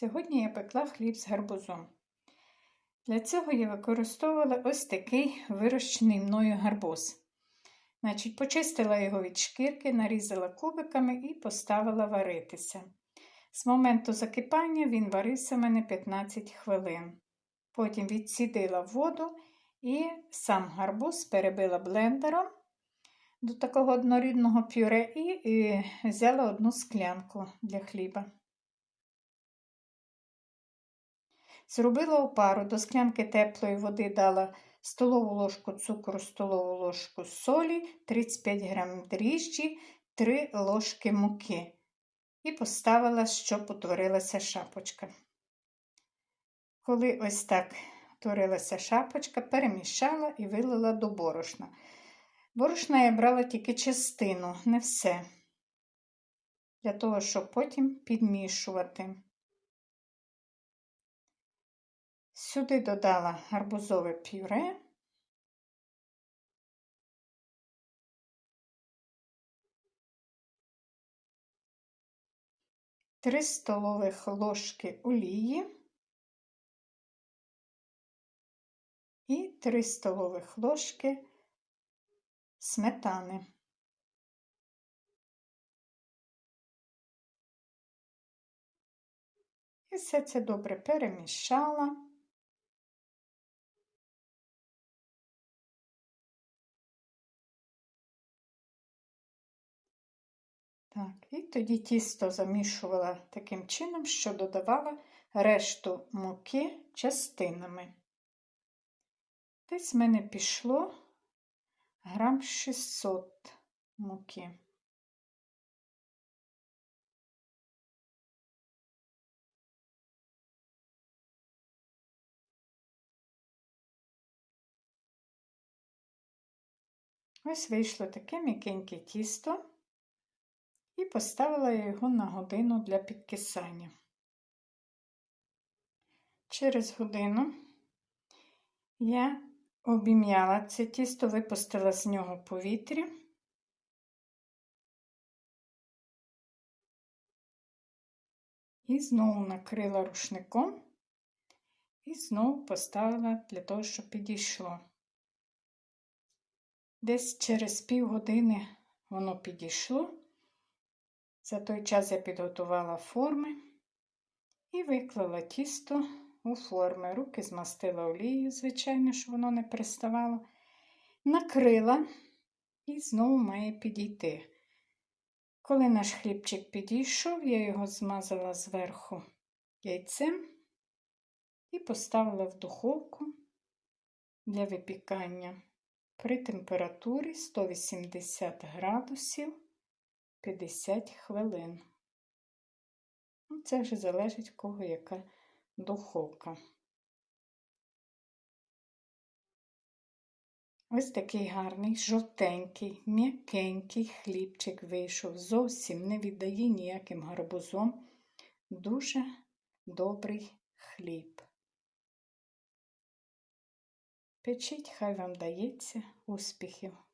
Сьогодні я пекла хліб з гарбузом. Для цього я використовувала ось такий вирощений мною гарбуз. Значить, Почистила його від шкірки, нарізала кубиками і поставила варитися. З моменту закипання він варився в мене 15 хвилин. Потім відсідила воду і сам гарбуз перебила блендером до такого однорідного пюре і, і взяла одну склянку для хліба. Зробила опару, до склянки теплої води дала столову ложку цукру, столову ложку солі, 35 грам дріжджі, 3 ложки муки. І поставила, щоб утворилася шапочка. Коли ось так утворилася шапочка, перемішала і вилила до борошна. Борошна я брала тільки частину, не все, для того, щоб потім підмішувати. Сюди додала гарбузове пюре. Три столових ложки олії і три столових ложки сметани. І все це добре перемішала. Так, І тоді тісто замішувала таким чином, що додавала решту муки частинами. Десь в мене пішло грам 600 муки. Ось вийшло таке м'якеньке тісто і поставила його на годину для підкисання. Через годину я обім'яла це тісто, випустила з нього повітря. І знову накрила рушником і знову поставила для того, щоб підійшло. Десь через півгодини воно підійшло. За той час я підготувала форми і виклала тісто у форми. Руки змастила олією, звичайно, щоб воно не приставало. Накрила і знову має підійти. Коли наш хлібчик підійшов, я його змазала зверху яйцем і поставила в духовку для випікання при температурі 180 градусів 50 хвилин. Ну, це вже залежить в кого яка духовка. Ось такий гарний, жовтенький, м'якенький хлібчик вийшов, зовсім не віддає ніяким гарбузом. Дуже добрий хліб. Печіть, хай вам дається успіхів!